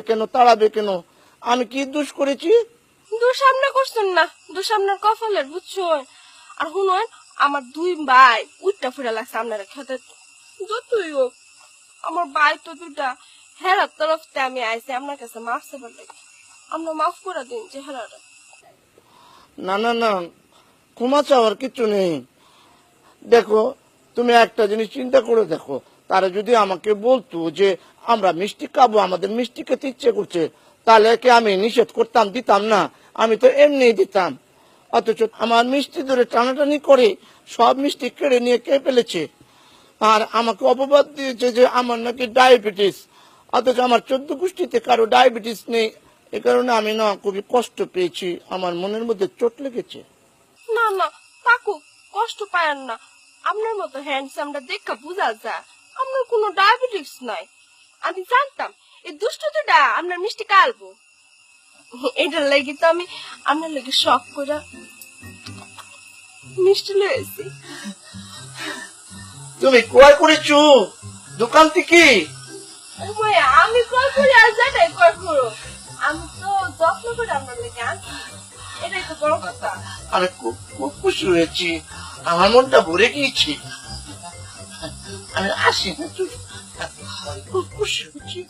কেন তাড়াবে কেন আমি কি দোষ করেছি? দোষ সামনে করছেন না। দোষ আপনার কপালের বুঝছেন? আর শুনুন আমার দুই ভাই উইটটা ফুটা লাগছে আপনার খেতে যতই হোক আমার ভাই তো দুটা হেরার তরফ থেকে আমি আইছি আপনার কাছে মাফ চাবার লাগে। আমরা মাফ করে দিন যে হেরাটা। না না না ক্ষমা চাওয়ার কিছু নেই। দেখো তুমি একটা জিনিস চিন্তা করে দেখো। তারা যদি আমাকে বলতো যে আমরা মিষ্টি খাব, আমাদের মিষ্টি খেতে ইচ্ছে করছে, তাহলে কি আমি নিষেধ করতাম, দিতাম না। আমি তো এমনি দিতাম। অথচ আমার মিষ্টি ধরে টানাটানি করে সব মিষ্টি কেড়ে নিয়ে কে ফেলেছে। আর আমাকে অপবাদ দিয়েছে যে আমার নাকি ডায়াবেটিস। অথচ আমার চোদ্দ গোষ্ঠীতে কারও ডায়াবেটিস নেই। এ কারণে আমি না খুবই কষ্ট পেয়েছি। আমার মনের মধ্যে চোট লেগেছে। না না তাকু কষ্ট পায় না। আপনার মতো হ্যান্ডসামটা দেখা বোঝা যায়। আপনার কোনো ডায়াবেটিস নাই। আমি জানতাম এই দুষ্টুটা আপনার মিষ্টি কালবো। এটার লাগি তো আমি আপনার লাগে শখ করে মিষ্টি লয়েছি তুমি ক্রয় করেছ? দোকান থেকে? আমি কল করে আর জানাই কল করো। আমি তো যত্ন করে আপনার লাগে এটাই তো বড় কথা। আরে খুব খুব খুশি হয়েছি। আমার মনটা ভরে গিয়েছে। 嗯，还行，就是，嗯，不，不是，这。